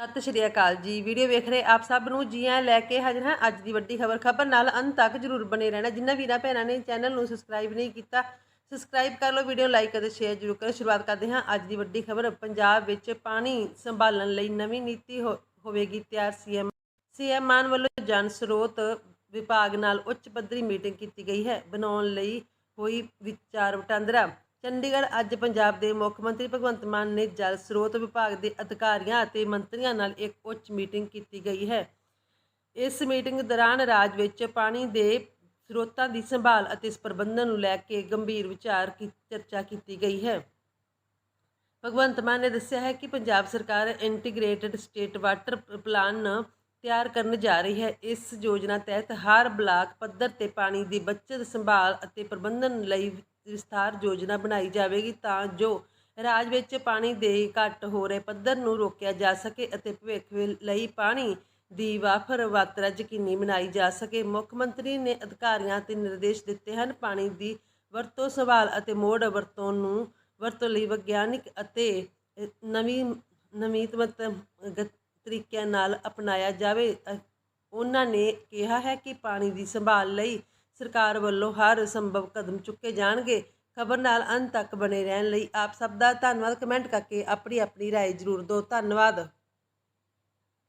ਸਤਿ ਸ਼੍ਰੀ ਅਕਾਲ ਜੀ। ਵੀਡੀਓ ਵੇਖ ਰਹੇ ਆਪ ਸਭ ਨੂੰ ਜੀ ਆਇਆਂ ਲੈ ਕੇ ਹਾਜ਼ਰ ਹਾਂ ਅੱਜ ਦੀ ਵੱਡੀ ਖਬਰ। ਖਬਰ ਨਾਲ ਅੰਤ ਤੱਕ ਜਰੂਰ ਬਣੇ ਰਹਿਣਾ। ਜਿਨ੍ਹਾਂ ਵੀਰਾਂ ਭੈਣਾਂ ਨੇ ਚੈਨਲ ਨੂੰ ਸਬਸਕ੍ਰਾਈਬ ਨਹੀਂ ਕੀਤਾ, ਸਬਸਕ੍ਰਾਈਬ ਕਰ ਲਓ, ਵੀਡੀਓ ਲਾਈਕ ਅਤੇ ਸ਼ੇਅਰ ਜਰੂਰ ਕਰੋ। ਸ਼ੁਰੂਆਤ ਕਰਦੇ ਹਾਂ ਅੱਜ ਦੀ ਵੱਡੀ ਖਬਰ। ਪੰਜਾਬ ਵਿੱਚ ਪਾਣੀ ਸੰਭਾਲਣ ਲਈ ਨਵੀਂ ਨੀਤੀ ਹੋ- ਹੋਵੇਗੀ ਤਿਆਰ। ਸੀਐਮ ਸੀਐਮ ਮਾਨ ਵੱਲੋਂ ਜਨ ਸਰੋਤ ਵਿਭਾਗ ਨਾਲ ਉੱਚ ਪੱਧਰੀ ਮੀਟਿੰਗ ਕੀਤੀ ਗਈ ਹੈ। ਬਣਾਉਣ ਲਈ ਹੋਈ ਵਿਚਾਰ ਵਟਾਂਦਰਾ ਚੰਡੀਗੜ੍ਹ ਅੱਜ ਪੰਜਾਬ ਦੇ ਮੁੱਖ ਮੰਤਰੀ ਭਗਵੰਤ ਮਾਨ ਨੇ ਜਲ ਸਰੋਤ ਵਿਭਾਗ ਦੇ ਅਧਿਕਾਰੀਆਂ ਅਤੇ ਮੰਤਰੀਆਂ ਨਾਲ ਇੱਕ ਉੱਚ ਮੀਟਿੰਗ ਕੀਤੀ ਗਈ ਹੈ। ਇਸ ਮੀਟਿੰਗ ਦੌਰਾਨ ਰਾਜ ਵਿੱਚ ਪਾਣੀ ਦੇ ਸਰੋਤਾਂ ਦੀ ਸੰਭਾਲ ਅਤੇ ਇਸ ਪ੍ਰਬੰਧਨ ਨੂੰ ਲੈ ਕੇ ਗੰਭੀਰ ਵਿਚਾਰ ਕੀ, ਚਰਚਾ ਕੀਤੀ ਗਈ ਹੈ। ਭਗਵੰਤ ਮਾਨ ਨੇ ਦੱਸਿਆ ਹੈ ਕਿ ਪੰਜਾਬ ਸਰਕਾਰ ਇੰਟੀਗ੍ਰੇਟਿਡ ਸਟੇਟ ਵਾਟਰ ਪਲਾਨ ਤਿਆਰ ਕਰਨ ਜਾ ਰਹੀ ਹੈ। ਇਸ ਯੋਜਨਾ ਤਹਿਤ ਹਰ ਬਲਾਕ ਪੱਧਰ ਤੇ ਪਾਣੀ ਦੀ ਬਚਤ ਸੰਭਾਲ ਅਤੇ ਪ੍ਰਬੰਧਨ ਲਈ ਵਿਸਥਾਰ ਯੋਜਨਾ ਬਣਾਈ ਜਾਵੇਗੀ ਤਾਂ ਜੋ ਰਾਜ ਵਿੱਚ ਪਾਣੀ ਦੇ ਘੱਟ ਹੋ ਰਹੇ ਪੱਧਰ ਨੂੰ ਰੋਕਿਆ ਜਾ ਸਕੇ ਅਤੇ ਭਵਿੱਖ ਲਈ ਪਾਣੀ ਦੀ ਵਾਫਰ ਮਾਤਰਾ ਯਕੀਨੀ ਬਣਾਈ ਜਾ ਸਕੇ। ਮੁੱਖ ਮੰਤਰੀ ਨੇ ਅਧਿਕਾਰੀਆਂ ਤੇ ਨਿਰਦੇਸ਼ ਦਿੱਤੇ ਹਨ ਪਾਣੀ ਦੀ ਵਰਤੋਂ ਸੰਭਾਲ ਅਤੇ ਮੋੜ ਵਰਤੋਂ ਨੂੰ ਵਰਤੋਂ ਲਈ ਵਿਗਿਆਨਿਕ ਅਤੇ ਅ, ਨਵੀਂ ਨਵੀਨਤਮ ਗ- ਤਰੀਕਿਆਂ ਨਾਲ ਅਪਣਾਇਆ ਜਾਵੇ ਅ, ਉਹਨਾਂ ਨੇ ਕਿਹਾ ਹੈ ਕਿ ਪਾਣੀ ਦੀ ਸੰਭਾਲ ਲਈ ਸਰਕਾਰ ਵੱਲੋਂ ਹਰ ਸੰਭਵ ਕਦਮ ਚੁੱਕੇ ਜਾਣਗੇ ਖਬਰ ਨਾਲ ਅੰਤ ਤੱਕ ਬਣੇ ਰਹਿਣ ਲਈ ਆਪ ਸਭ ਦਾ ਧੰਨਵਾਦ ਕਮੈਂਟ ਕਰਕੇ ਆਪਣੀ ਆਪਣੀ رائے ਜ਼ਰੂਰ ਦਿਓ ਧੰਨਵਾਦ